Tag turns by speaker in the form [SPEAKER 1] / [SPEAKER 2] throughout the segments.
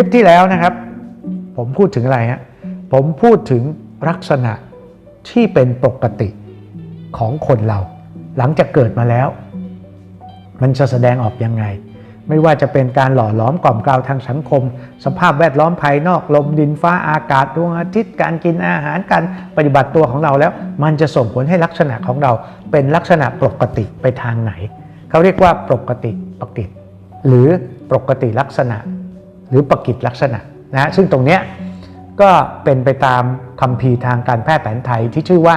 [SPEAKER 1] ลิปที่แล้วนะครับ ผมพูดถึงอะไรฮะผมพูดถึงลักษณะที่เป็นปกติของคนเรา หลังจากเกิดมาแล้ว มันจะแสดงออกยังไง ไม่ว่าจะเป็นการหล่อหลอมกล่อมกล่าวทางสังคม สภาพแวดล้อมภายนอกลมดินฟ้าอากาศดวงอาทิตย์การกินอาหารการปฏิบัติตัวของเราแล้ว มันจะส่งผลให้ลักษณะของเราเป็นลักษณะปกติไปทางไหน เขาเรียกว่าปกติปกติ หรือปกติลักษณะ หรือปกิจลักษณะนะซึ่งตรงเนี้ยก็เป็นไปตามคัมภีร์ทางการแพทย์แผนไทยที่ชื่อว่า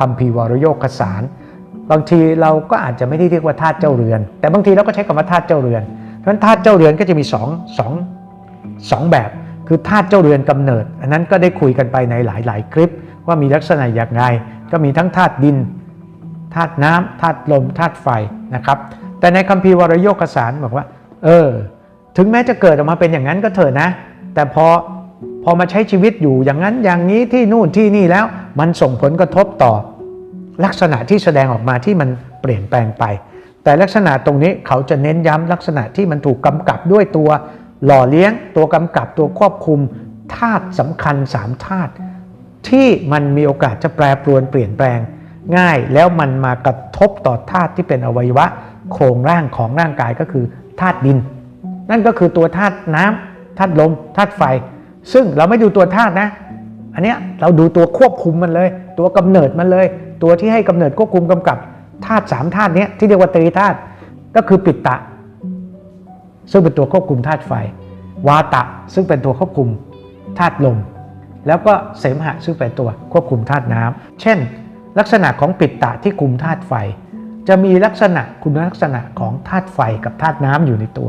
[SPEAKER 1] คัมภีร์วรโยคสาร บางทีเราก็อาจจะไม่ได้เรียกว่าธาตุเจ้าเรือน แต่บางทีเราก็ใช้คำว่าธาตุเจ้าเรือนเพราะฉะนั้นธาตุเจ้าเรือนก็จะมีสองสองสองแบบ คือธาตุเจ้าเรือนกำเนิด อันนั้นก็ได้คุยกันไปในหลาย ๆ คลิป ว่ามีลักษณะอย่างไรก็มีทั้งธาตุดินธาตุน้ำธาตุลมธาตุไฟนะครับแต่ในคัมภีร์วรโยคสารบอกว่า เออ ถึงแม้จะเกิดออกมาเป็นอย่างนั้นก็เถอะนะ แต่พอพอมาใช้ชีวิตอยู่อย่างนั้นอย่างนี้ที่นู่นที่นี่แล้วมันส่งผลกระทบต่อ ลักษณะที่แสดงออกมาที่มันเปลี่ยนแปลงไป แต่ลักษณะตรงนี้เขาจะเน้นย้ำลักษณะที่มันถูกกำกับด้วยตัวหล่อเลี้ยง ตัวกำกับตัวควบคุมธาตุสำคัญ3ธาตุที่มันมีโอกาสจะแปรปรวนเปลี่ยนแปลง ง่ายแล้วมันมากระทบต่อธาตุที่เป็นอวัยวะ โครงร่างของร่างกายก็คือธาตุดิน นั่นก็คือตัวธาตุน้ำธาตุลมธาตุไฟ ซึ่งเราไม่ดูตัวธาตุนะ อันเนี้ยเราดูตัวควบคุมมันเลย ตัวกำเนิดมันเลย ตัวที่ให้กำเนิดควบคุมกำกับธาตุสามธาตุนี้ที่เรียกว่าตรีธาตุก็คือปิตตะ ซึ่งเป็นตัวควบคุมธาตุไฟ วาตะ ซึ่งเป็นตัวควบคุมธาตุลม แล้วก็เสมหะซึ่งเป็นตัวควบคุมธาตุน้ำเช่น ลักษณะของปิตตะที่คุมธาตุไฟ จะมีลักษณะคุณลักษณะของธาตุไฟกับธาตุน้ำอยู่ในตัว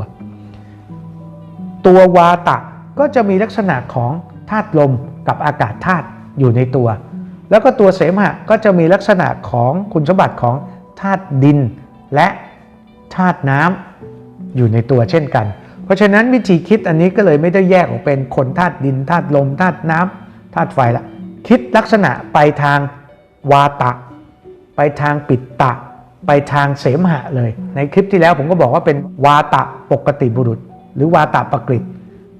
[SPEAKER 1] ตัววาตะก็จะมีลักษณะของธาตุลมกับอากาศธาตุอยู่ในตัว แล้วก็ตัวเสมหะก็จะมีลักษณะของคุณสมบัติของธาตุดิน และธาตุน้ำอยู่ในตัวเช่นกัน เพราะฉะนั้นวิธีคิดอันนี้ก็เลยไม่ได้แยกออกเป็นคนธาตุดินธาตุลมธาตุน้ำธาตุไฟละคิดลักษณะไปทางวาตะ ไปทางปิตตะ ไปทางเสมหะเลย ในคลิปที่แล้วผมก็บอกว่าเป็นวาตะปกติบุรุษ หรือวาตะปกฤต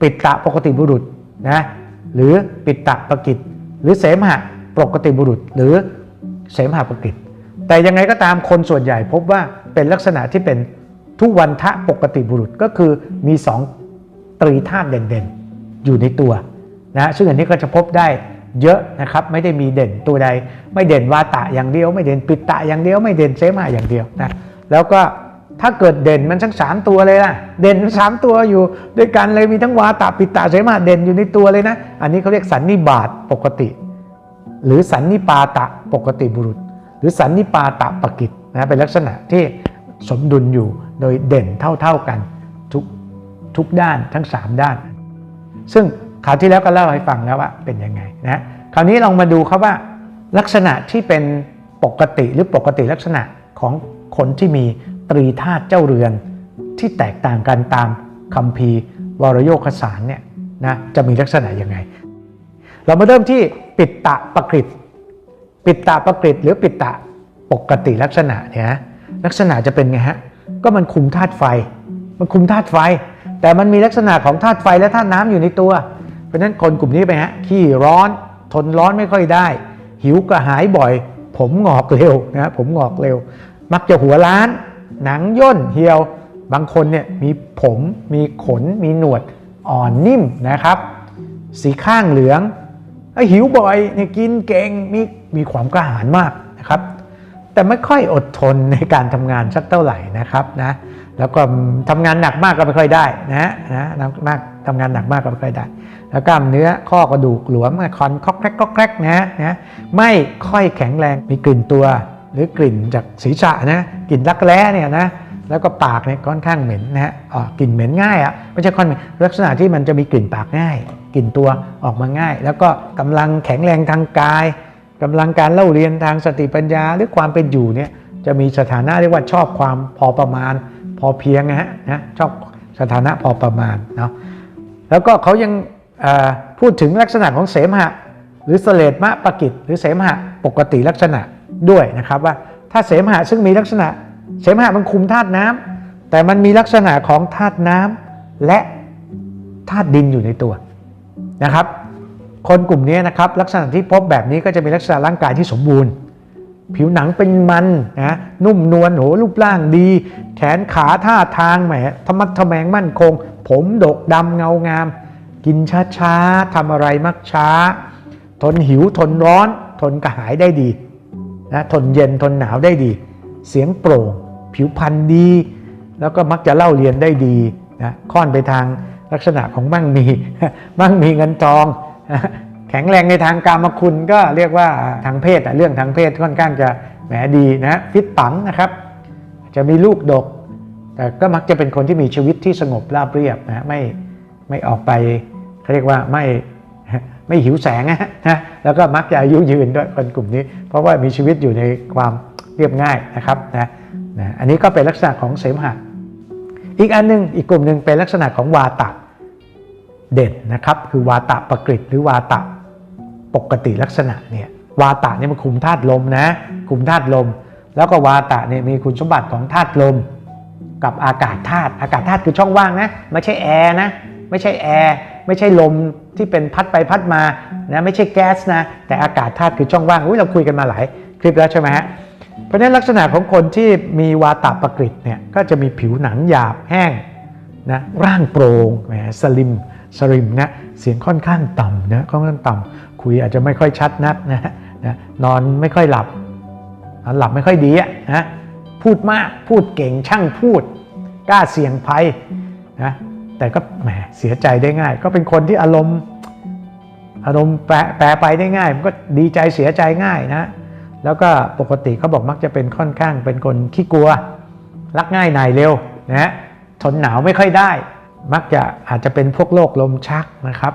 [SPEAKER 1] ปิตตะปกติบุรุษนะหรือปิตตะปกิจหรือเสมหะปกติบุรุษ หรือเสมหะปกิจแต่ยังไงก็ตามคนส่วนใหญ่พบว่าเป็นลักษณะที่เป็นทุวันทะปกติบุรุษก็คือมีสองตรีธาตุเด่นๆ อยู่ในตัวนะซึ่งอันนี้ก็จะพบได้เยอะนะครับไม่ได้มีเด่นตัวใด ไม่เด่นวาตะอย่างเดียว ไม่เด่นปิตตะอย่างเดียว ไม่เด่นเสมาอย่างเดียวนะแล้วก็ ถ้าเกิดเด่นมันทั้งสามตัวเลยล่ะ เด่นสามตัวอยู่ ด้วยกันเลยมีทั้งวาตะปิตตะเสมาเด่นอยู่ในตัวเลยนะ อันนี้เขาเรียกสันนิบาตปกติ หรือสันนิปาตะปกติบุรุษ หรือสันนิปาตะปกิจนะเป็นลักษณะที่สมดุลอยู่โดยเด่นเท่าๆกันทุกทุกด้านทั้ง 3 ด้าน ซึ่งคราวที่แล้วก็เล่าให้ฟังแล้วว่าเป็นยังไงนะคราวนี้ลองมาดูครับว่า ลักษณะที่เป็นปกติหรือปกติลักษณะของคนที่มี ตรีธาตุเจ้าเรือนที่แตกต่างกันตามคัมภีวรโยคสารเนี่ยนะจะมีลักษณะยังไง เรามาเริ่มที่ปิตตะปกฤตปิตตะปกฤตหรือปิตตะปกติลักษณะเนี่ยนะลักษณะจะเป็นไงฮะก็มันคุมธาตุไฟ มันคุมธาตุไฟ แต่มันมีลักษณะของธาตุไฟและธาตุน้ำอยู่ในตัว เพราะฉะนั้นคนกลุ่มนี้ไปฮะขี้ร้อนทนร้อนไม่ค่อยได้ หิวกระหายบ่อย ผมงอกเร็วนะผมงอกเร็ว มักจะหัวล้าน หนังย่นเหี่ยว บางคนเนี่ยมีผมมีขนมีหนวดอ่อนนิ่มนะครับ สีข้างเหลืองหิวบ่อยเนี่ยกินเก่งมีมีความกระหายมากนะครับ แต่ไม่ค่อยอดทนในการทำงานสักเท่าไหร่นะครับนะแล้วก็ทำงานหนักมากก็ไม่ค่อยได้นะนะมากทำงานหนักมากก็ไม่ค่อยได้ แล้วกล้ามเนื้อข้อกระดูกหลวมคอนคอกแคกคอกแคกนะนะไม่ค่อยแข็งแรงมีกลิ่นตัว หรือกลิ่นจากศีรษะนะกลิ่นรักแร้เนี่ยนะแล้วก็ปากเนี่ยค่อนข้างเหม็นนะฮะอ๋อกลิ่นเหม็นง่ายอะไม่ใช่ค่อนลักษณะที่มันจะมีกลิ่นปากง่าย กลิ่นตัวออกมาง่าย แล้วก็กำลังแข็งแรงทางกายกำลังการเล่าเรียนทางสติปัญญาหรือความเป็นอยู่เนี่ยจะมีสถานะเรียกว่าชอบความพอประมาณ พอเพียงนะฮะนะชอบสถานะพอประมาณเนาะแล้วก็เขายังพูดถึงลักษณะของเสมหะ หรือเสเลดมะปกิจหรือเสมหะปกติลักษณะ ด้วยนะครับว่าถ้าเสมหะซึ่งมีลักษณะ เสมหะมันคุมธาตุน้ำแต่มันมีลักษณะของธาตุน้ำและธาตุดินอยู่ในตัวนะครับ คนกลุ่มนี้นะครับลักษณะที่พบแบบนี้ก็จะมีลักษณะร่างกายที่สมบูรณ์ ผิวหนังเป็นมันนะนุ่มนวลโหรูปร่างดี แขนขาท่าทางแหมธรรมัดทแมงมั่นคง ผมดกดำเงางาม กินช้าๆทำอะไรมักช้า ทนหิวทนร้อน ทนกระหายได้ดี นะทนเย็นทนหนาวได้ดี เสียงโปร่ง ผิวพรรณดี แล้วก็มักจะเล่าเรียนได้ดีนะค่อนไปทางลักษณะของมั่งมี มั่งมีเงินทอง แข็งแรงในทางการมคุณก็เรียกว่าทางเพศเรื่องทางเพศค่อนข้างจะแหมดีนะฟิตปังนะครับ จะมีลูกดก แต่ก็มักจะเป็นคนที่มีชีวิตที่สงบราบเรียบนะไม่ไม่ออกไปเขาเรียกว่าไม่ ไม่หิวแสงนะนะแล้วก็มักจะอายุยืนด้วยคนกลุ่มนี้ เพราะว่ามีชีวิตอยู่ในความเรียบง่ายนะครับนะนะอันนี้ก็เป็นลักษณะของเสมหะอีกอันหนึงอีกกลุ่มหนึ่งเป็นลักษณะของวาตะเด่นนะครับคือวาตะประกฤตหรือวาตะปกติลักษณะเนี่ยวาตะเนี่ยมันคุมธาตุลมนะคุมธาตุลม แล้วก็วาตะเนี่ยมีคุณสมบัติของธาตุลม กับอากาศธาตุอากาศธาตุคือช่องว่างนะไม่ใช่แอร์นะ ไม่ใช่แอร์ไม่ใช่ลมที่เป็นพัดไปพัดมานะไม่ใช่แก๊สนะ แต่อากาศธาตุคือช่องว่างอุ๊ยเราคุยกันมาหลายคลิปแล้วใช่ไหมฮะเพราะนั้นลักษณะของคนที่มีวาตะประกฤตเนี่ยก็จะมีผิวหนังหยาบแห้งนะร่างโปร่งแหมสลิมสลิมนะเสียงค่อนข้างต่ำนะค่อนข้างต่ำคุยอาจจะไม่ค่อยชัดนักนะนะนอนไม่ค่อยหลับหลับไม่ค่อยดีนะพูดมากพูดเก่งช่างพูด กล้าเสี่ยงภัยนะ แต่ก็แหมเสียใจได้ง่าย ก็เป็นคนที่อารมณ์อารมณ์แปรแปรไปได้ง่าย มันก็ดีใจเสียใจง่ายนะ แล้วก็ปกติเขาบอกมักจะเป็นค่อนข้างเป็นคนขี้กลัว รักง่ายนายเร็วนะฮะทนหนาวไม่ค่อยได้ มักจะอาจจะเป็นพวกโรคลมชักนะครับ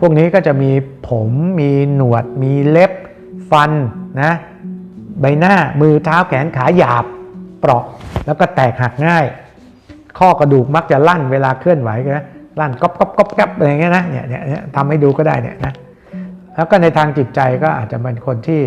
[SPEAKER 1] พวกนี้ก็จะมีผมมีหนวด มีเล็บ ฟันนะใบหน้ามือเท้าแขนขาหยาบ เปราะแล้วก็แตกหักง่าย ข้อกระดูกมักจะลั่นเวลาเคลื่อนไหวนะลั่นก๊อบก๊อบก๊อบก๊อบอะไรเงี้ยนะเนี่ยเนี่ยเนี่ยทำให้ดูก็ได้เนี่ยนะแล้วก็ในทางจิตใจก็อาจจะเป็นคนที่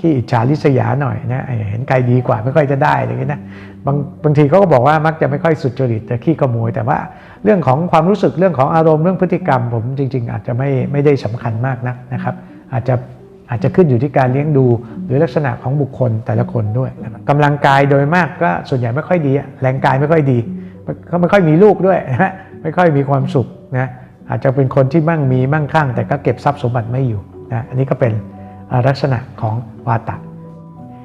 [SPEAKER 1] ขี้อิจฉาริษยาหน่อยนะเห็นใครดีกว่าไม่ค่อยจะได้อะไรเงี้ยนะบางบางทีเขาก็บอกว่ามักจะไม่ค่อยสุจริตแต่ขี้ขโมยแต่ว่าเรื่องของความรู้สึกเรื่องของอารมณ์เรื่องพฤติกรรม ผมจริง ๆ อาจจะไม่ไม่ได้สำคัญมากนักนะครับ อาจจะอาจจะขึ้นอยู่ที่การเลี้ยงดูหรือลักษณะของบุคคลแต่ละคนด้วยนะครับกำลังกายโดยมากก็ส่วนใหญ่ไม่ค่อยดีแรงกายไม่ค่อยดี ก็ไม่ค่อยมีลูกด้วยนะไม่ค่อยมีความสุขนะอาจจะเป็นคนที่มั่งมีมั่งคั่ง แต่ก็เก็บทรัพย์สมบัติไม่อยู่นะอันนี้ก็เป็นลักษณะของวาตะ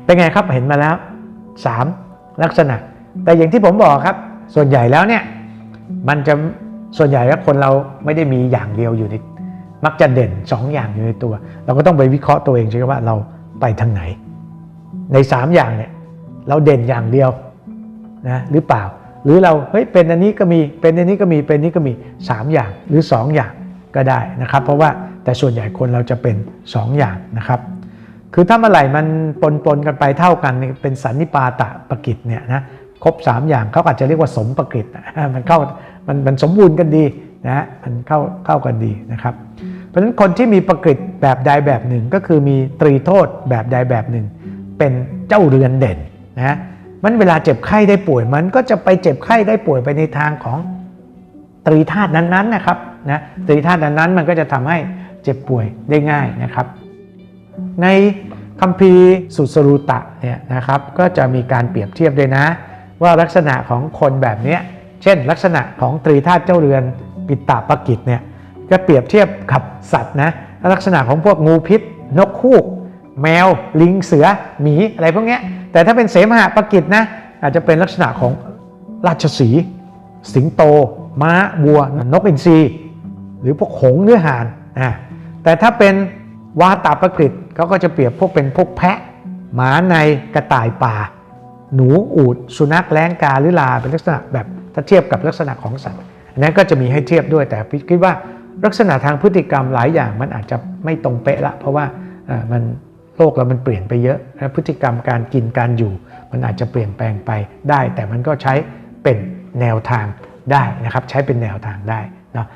[SPEAKER 1] เป็นไงครับเห็นมาแล้ว 3 ลักษณะ แต่อย่างที่ผมบอกครับ ส่วนใหญ่แล้วเนี่ยมันจะส่วนใหญ่แล้วคนเราไม่ได้มีอย่างเดียวอยู่ในมักจะเด่น 2 อย่างอยู่ในตัว เราก็ต้องไปวิเคราะห์ตัวเองใช่ไหมว่าเราไปทางไหน ใน 3 อย่างเนี่ยเราเด่นอย่างเดียวนะหรือเปล่า หรือเราเฮ้ยเป็นอันนี้ก็มีเป็นอันนี้ก็มีเป็นนี้ก็มี 3 อย่างหรือ 2 อย่างก็ได้นะครับ เพราะว่าแต่ส่วนใหญ่คนเราจะเป็น 2 อย่างนะครับ คือถ้าเมื่อไหร่มันปนปนๆกันไปเท่ากันเป็นสันนิปาตะปกิจเนี่ยนะครบ 3 อย่างเขาอาจจะเรียกว่าสมปกิจมันเข้ามันมันสมบูรณ์กันดีนะฮะมันเข้าเข้ากันดีนะครับ เพราะฉะนั้นคนที่มีปกิจแบบใดแบบหนึ่งก็คือมีตรีโทษแบบใดแบบหนึ่ง เป็นเจ้าเรือนเด่นนะ มันเวลาเจ็บไข้ได้ป่วยมันก็จะไปเจ็บไข้ได้ป่วยไปในทางของตรีธาตุนั้นๆนะครับนะตรีธาตุนั้นๆมันก็จะทำให้เจ็บป่วยได้ง่ายนะครับ ในคัมภีร์สุสรูตะเนี่ยนะครับก็จะมีการเปรียบเทียบด้วยนะ ว่าลักษณะของคนแบบนี้เช่น ลักษณะของตรีธาตุเจ้าเรือนปิตตปกิจเนี่ยก็เปรียบเทียบกับสัตว์นะลักษณะของพวกงูพิษ นกคูก แมว ลิงเสือ หมีอะไรพวกนี้แต่ถ้าเป็นเสมหะปกิจนะอาจจะเป็นลักษณะของราชสี สิงโต ม้าวัวนกอินทรีหรือพวกหงเนื้อหานอ่าแต่ถ้าเป็นวาตาปกฤษเขาก็จะเปรียบพวกเป็นพวกแพะ หมาในกระต่ายป่า หนูอูดสุนัขแล้งกาหรือลาเป็นลักษณะแบบถ้าเทียบกับลักษณะของสัตว์อันนั้นก็จะมีให้เทียบด้วยแต่คิดว่าลักษณะทางพฤติกรรมหลายอย่างมันอาจจะไม่ตรงเป๊ะละ เพราะว่าอ่อมัน โลกเรามันเปลี่ยนไปเยอะนะพฤติกรรมการกินการอยู่ มันอาจจะเปลี่ยนแปลงไปได้ แต่มันก็ใช้เป็นแนวทางได้นะครับ ใช้เป็นแนวทางได้เนาะ